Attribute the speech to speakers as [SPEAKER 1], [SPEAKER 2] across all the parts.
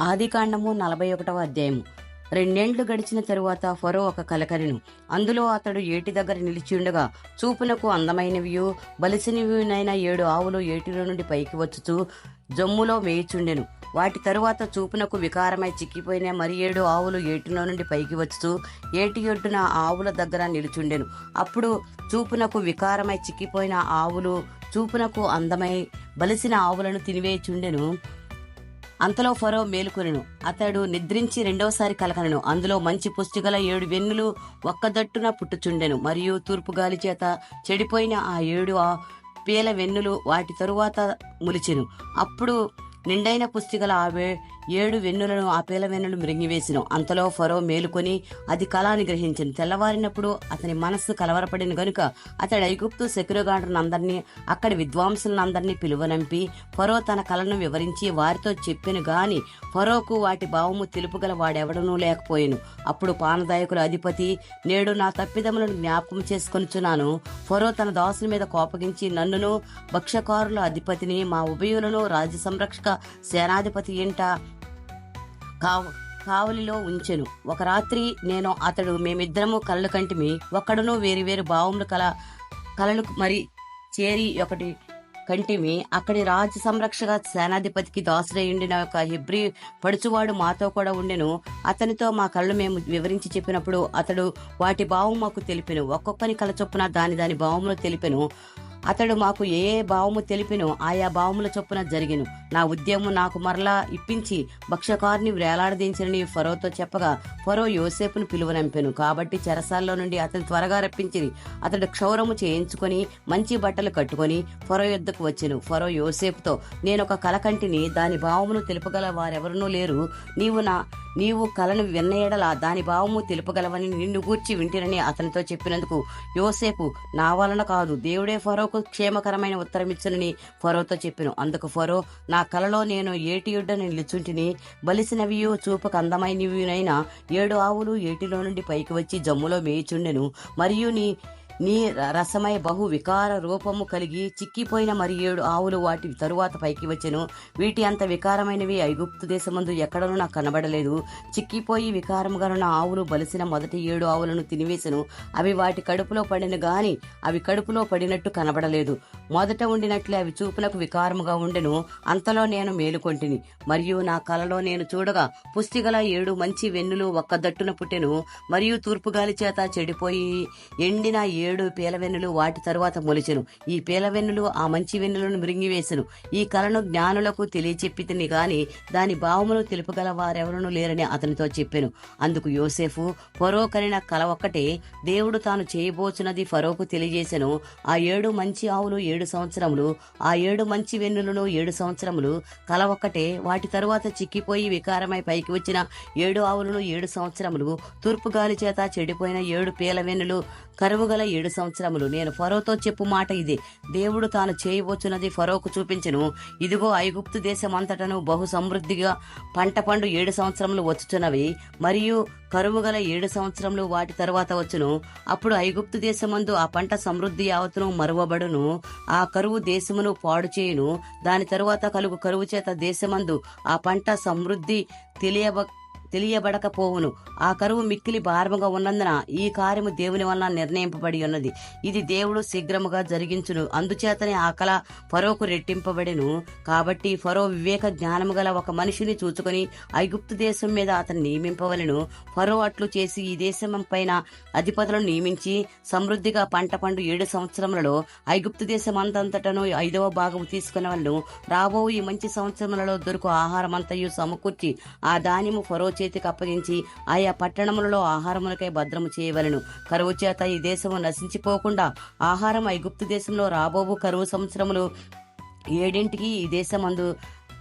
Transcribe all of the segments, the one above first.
[SPEAKER 1] ఆదికాండము నలభై ఒకటవ అధ్యాయము. రెండేండ్లు గడిచిన తరువాత ఫరో ఒక కలకరిను. అందులో అతడు ఏటి దగ్గర నిలిచి ఉండగా చూపునకు అందమైనవియు బలిసినవినైన ఏడు ఆవులు ఏటిలో నుండి పైకి వచ్చుచు జమ్ములో మేయిచుండెను వాటి తరువాత చూపునకు వికారమై చిక్కిపోయిన మరి ఏడు ఆవులు ఏటిలో నుండి పైకి వచ్చుచు ఏటి ఒడ్డున ఆవుల దగ్గర నిలుచుండెను. అప్పుడు చూపునకు వికారమై చిక్కిపోయిన ఆవులు చూపునకు అందమై బలిసిన ఆవులను తినివేచుండెను అంతలో ఫరో మేలుకొనెను. అతడు నిద్రించి రెండవసారి కలకనెను. అందులో మంచి పుష్టిగల ఏడు వెన్నులు ఒక్కదట్టున పుట్టుచుండెను. మరియు తూర్పు గాలి చేత చెడిపోయిన ఆ ఏడు ఆ పీల వెన్నులు వాటి తరువాత ములిచెను. అప్పుడు నిండైన పుష్టిగల ఆ వే- ఏడు వెన్నులను ఆ పీల వెన్నులు మృంగివేసిన. అంతలో ఫరో మేలుకొని అది కళాని గ్రహించను తెల్లవారినప్పుడు అతని మనస్సు కలవరపడిన గనుక అతడు ఐగుప్తు శకురగాండ్రుని అక్కడి విద్వాంసులందరినీ పిలువనంపి ఫరో తన కళను వివరించి వారితో చెప్పెను గాని ఫరోకు వాటి భావము తెలుపుగల వాడెవడనూ లేకపోయాను. అప్పుడు పానదాయకుల అధిపతి నేడు నా తప్పిదములను జ్ఞాపకం చేసుకొనిచున్నాను. ఫరో తన దాసుల మీద కోపగించి నన్నును భక్ష్యకారుల అధిపతిని మా ఉభయులను రాజ్య సంరక్షక సేనాధిపతి ఇంట కావు కావలిలో ఉంచెను. ఒక రాత్రి నేను అతడు మేమిద్దరము కళ్ళు కంటిమి ఒక్కడును వేరు వేరు భావములు కల కళలు మరి చేరి ఒకటి కంటిమి అక్కడి రాజ సంరక్షక సేనాధిపతికి దాసుడయుండిన ఒక హిబ్రి పడుచువాడు మాతో కూడా ఉండెను. అతనితో మా కళ్ళు మేము వివరించి చెప్పినప్పుడు అతడు వాటి భావం మాకు తెలిపెను. ఒక్కొక్కని కళ చొప్పున దాని దాని భావములు తెలిపెను. అతడు మాకు ఏ ఏ భావము తెలిపినో ఆయా భావముల చొప్పున జరిగిను. నా ఉద్యమం నాకు మరలా ఇప్పించి భక్షకారిని వేలాడదీంచని ఫరోతో చెప్పగా ఫరో యోసేపును పిలువనంపెను. కాబట్టి చెరసాల్లో నుండి అతను త్వరగా రప్పించిరి. అతడు క్షౌరము చేయించుకొని మంచి బట్టలు కట్టుకొని ఫరో యుద్ధకు వచ్చెను. ఫరో యోసేపుతో నేనొక కలకంటిని దాని భావమును తెలుపగల వారెవరనూ లేరు. నీవు నా నీవు కలను విన్నయడలా దాని భావము తెలుపగలవని నిన్ను గూర్చి వింటినని అతనితో చెప్పినందుకు యోసేపు నా వలన కాదు దేవుడే ఫరోకు క్షేమకరమైన ఉత్తరమిచ్చునని ఫరోతో చెప్పాను. అందుకు ఫరో నా కలలో నేను ఏటియుడ్డని నిలుచుంటిని? బలిసినవియు చూపకు అందమైనవినైనా ఏడు ఆవులు ఏటిలో నుండి పైకి వచ్చి జమ్ములో మేయుచుండెను. మరియు నీ నీ రసమై బహు వికార రూపము కలిగి చిక్కిపోయిన మరి ఏడు ఆవులు వాటి తరువాత పైకి వచ్చెను. వీటి అంత వికారమైనవి ఐగుప్తు దేశమందు ఎక్కడనూ నాకు కనబడలేదు. చిక్కిపోయి వికారముగా ఉన్న ఆవులు బలిసిన మొదటి ఏడు ఆవులను తినివేసెను అవి వాటి కడుపులో పడిన గాని అవి కడుపులో పడినట్టు కనబడలేదు. మొదట ఉండినట్లే అవి చూపులకు వికారముగా ఉండెను. అంతలో నేను మేలుకొంటిని. మరియు నా కలలో నేను చూడగా పుష్టిగల ఏడు మంచి వెన్నులు ఒక్క దట్టున పుట్టెను. మరియు తూర్పుగాలి చేత చెడిపోయి ఎండిన ఏడు పీలవెన్నులు వాటి తరువాత మొలిచెను. ఈ పీలవెన్నులు ఆ మంచి వెన్నులను మృంగివేసెను. ఈ కలను జ్ఞానులకు తెలియచెప్పితిని గాని దాని భావమును తెలుపగల వారెవరూ లేరని అతనితో చెప్పెను. అందుకు యోసేఫు ఫరో కనిన కల ఒక్కటే దేవుడు తాను చేయబోచున్నది ఫరోకు తెలియజేశాను ఆ ఏడు మంచి ఆవులు ఏడు ఏడు సంవత్సరములు ఆ ఏడు మంచి వెన్నులను ఏడు సంవత్సరములు కల ఒక్కటే. వాటి తరువాత చిక్కిపోయి వికారమై పైకి వచ్చిన ఏడు ఆవులను ఏడు సంవత్సరములు తూర్పు గాలి చేత చెడిపోయిన ఏడు పీల వెన్నులు కరువుగల ఏడు సంవత్సరములు. నేను ఫరోతో చెప్పు మాట ఇది. దేవుడు తాను చేయబోచున్నది ఫరోకు చూపించను. ఇదిగో ఐగుప్తు దేశమంతటను బహు సమృద్ధిగా పంట పండు ఏడు సంవత్సరములు వచ్చుచున్నవి. మరియు కరువు గల ఏడు సంవత్సరములు వాటి తరువాత వచ్చును. అప్పుడు ఐగుప్తు దేశమందు ఆ పంట సమృద్ధి యావత్తును మరువబడును. ఆ కరువు దేశమును పాడు చేయును. దాని తరువాత కలుగు కరువు చేత దేశమందు ఆ పంట సమృద్ధి తెలియబ తెలియబడకపోవును. ఆ కరువు మిక్కిలి భారముగా ఉన్నందున ఈ కార్యము దేవుని వలన నిర్ణయింపబడి ఉన్నది. ఇది దేవుడు శీఘ్రముగా జరిగించును. అందుచేతనే ఆ కళ ఫరోకు రెట్టింపబడెను. కాబట్టి ఫరో వివేక జ్ఞానము గల ఒక మనిషిని చూచుకొని ఐగుప్తు దేశం మీద అతను నియమింపవలెను. ఫరో అట్లు చేసి ఈ దేశం పైన అధిపతులను నియమించి సమృద్ధిగా పంట పండు ఏడు సంవత్సరములలో ఐగుప్తు దేశం అంతంతటను ఐదవ భాగము తీసుకునవలను. రాబో ఈ మంచి సంవత్సరములలో దొరుకు ఆహారం అంతయు సమకూర్చి ఆ ధాన్యము ఫరో చేతికి అప్పగించి ఆయా పట్టణములలో ఆహారములకై భద్రము చేయవలెను. కరువు చేత ఈ దేశము నశించిపోకుండా ఆహారం ఐగుప్తు దేశంలో రాబోవు కరువు సంవత్సరములు ఏడింటికి ఈ దేశమందు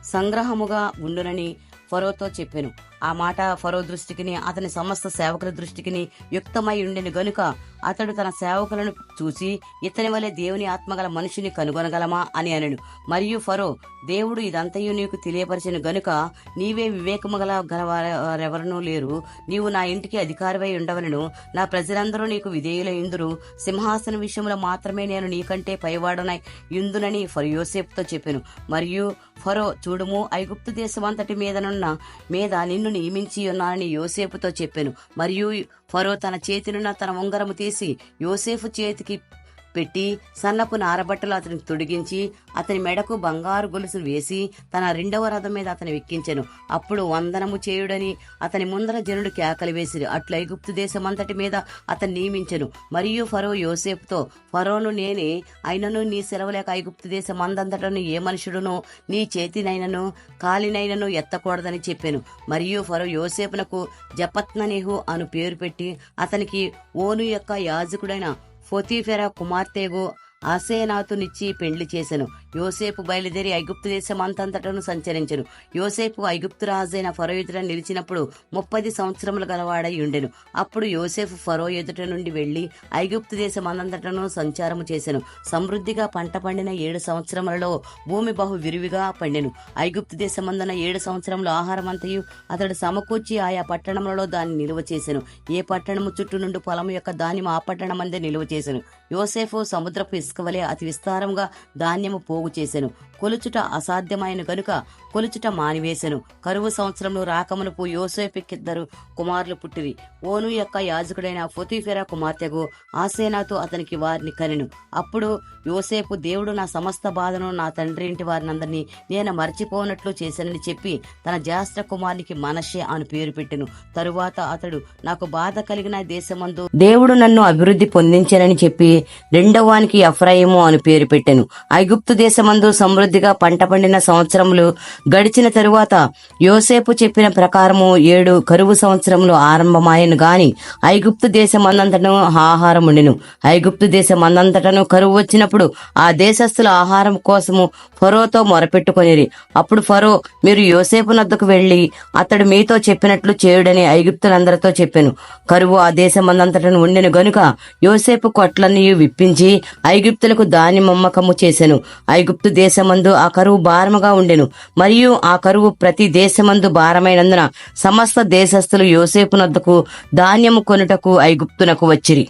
[SPEAKER 1] సంగ్రహముగా ఉండునని ఫరోతో చెప్పెను. ఆ మాట ఫరో దృష్టికిని అతని సమస్త సేవకుల దృష్టికిని యుక్తమై ఉండెను గనుక అతడు తన సేవకులను చూసి ఇతని వలె దేవుని ఆత్మగల మనిషిని కనుగొనగలమా అని అనడు మరియు ఫరో దేవుడు ఇదంతయు నీకు తెలియపరిచిన గనుక నీవే వివేకము గల గలవారెవరనూ లేరు. నీవు నా ఇంటికి అధికారివై ఉండవలను. నా ప్రజలందరూ నీకు విధేయులైందురు సింహాసన విషయంలో మాత్రమే నేను నీకంటే పైవాడనై ఇందునని ఫరో యోసేపుతో చెప్పాను. మరియు ఫరో చూడుము ఐగుప్తు దేశమంతటి మీదనున్న మీద నిన్ను నియమించి ఉన్నానని యోసేపుతో చెప్పాను. మరియు ఫరో తన చేతినున్న తన ఉంగరము తీసి యోసేపు చేతికి పెట్టి సన్నపు నారబట్టలు అతని తొడిగించి అతని మెడకు బంగారు గొలుసులు వేసి తన రెండవ రథం మీద అతని ఎక్కించెను అప్పుడు వందనము చేయుడని అతని ముందర జనుడు కేకలు వేసిరు. అట్లు ఐగుప్తు దేశమంతటి మీద అతను నియమించెను. మరియు ఫరో యోసేపుతో ఫరోను నేనే అయినను నీ సెలవులేక ఐగుప్తు దేశం అందంతటను ఏ మనుషుడునో నీ చేతినైనను కాలినైనను ఎత్తకూడదని చెప్పాను. మరియు ఫరో యోసేపునకు జపత్ననేహు అను పేరు పెట్టి అతనికి ఓను యొక్క యాజకుడైన ఫొతీఫెరా కుమార్తెగు ఆసేనాతునిచ్చి పెండ్లి చేసెను. యోసేపు బయలుదేరి ఐగుప్తు దేశం అంతంతటను సంచరించెను. యోసేపు ఐగుప్తు రాజైన ఫరో ఎదుట నిలిచినప్పుడు ముప్పది సంవత్సరములు గలవాడై ఉండెను. అప్పుడు యోసేపు ఫరో ఎదుట నుండి వెళ్ళి ఐగుప్తు దేశం అందంతటను సంచారము చేసెను. సమృద్ధిగా పంట పండిన ఏడు సంవత్సరములలో భూమి బహు విరివిగా పండెను. ఐగుప్తు దేశమందున ఏడు సంవత్సరములు ఆహారం అంతయు అతడు సమకూర్చి ఆయా పట్టణములలో దాన్ని నిలువ చేసెను. ఏ పట్టణము చుట్టూ నుండి పొలము యొక్క ధాన్యం ఆ పట్టణమందే నిలువ చేసెను. యోసేఫు సముద్రపు ఇసుక వలె అతి విస్తారంగా ధాన్యము పోగు చేసెను కొలుచుట అసాధ్యమైన గనుక కొలుచుట మానివేశను. కరువు సంవత్సరంలో రాకమునుపు యోసేపుకిద్దరు కుమారులు పుట్టిరి. ఓను యొక్క యాజకుడైన ఫొతీఫెరా కుమార్తెకు ఆసేనాతో అతనికి వారిని కనెను. అప్పుడు యోసేపు దేవుడు నా సమస్త బాధను నా తండ్రి ఇంటి వారినందరినీ నేను మర్చిపోనట్లు చేశానని చెప్పి తన జ్యేష్ఠ కుమారునికి మనషే అని పేరు పెట్టెను. తరువాత అతడు నాకు బాధ కలిగిన దేశమందు దేవుడు నన్ను అభివృద్ధి పొందించానని చెప్పి రెండవానికి అఫ్రాయిము అని పేరు పెట్టెను. ఐగుప్తు దేశమందు సమృద్ధిగా పంట పండిన సంవత్సరములు గడిచిన తరువాత యోసేపు చెప్పిన ప్రకారము ఏడు కరువు సంవత్సరములు ఆరంభమాయను గాని ఐగుప్తు దేశమందంతటను ఆహారం ఉండిను ఐగుప్తు దేశమందంతటను కరువు వచ్చినప్పుడు ఆ దేశస్థుల ఆహారం కోసము ఫరోతో మొరపెట్టుకొనిరి. అప్పుడు ఫరో మీరు యోసేపు నద్దకు వెళ్ళి అతడు మీతో చెప్పినట్లు చేయుడని ఐగుప్తులందరితో చెప్పాను. కరువు ఆ దేశమందంతటను ఉండెను గనుక యోసేపు కొట్లన్నీ విప్పించి ఐగుప్తులకు దాని మమ్మకము చేశాను ఐగుప్తు దేశమందు ఆ కరువు భారముగా ఉండెను. మరియు ఆ కరువు ప్రతి దేశమందు భారమైనందున సమస్త దేశస్థులు యోసేపునద్దకు ధాన్యము కొనుటకు ఐగుప్తునకు వచ్చిరి.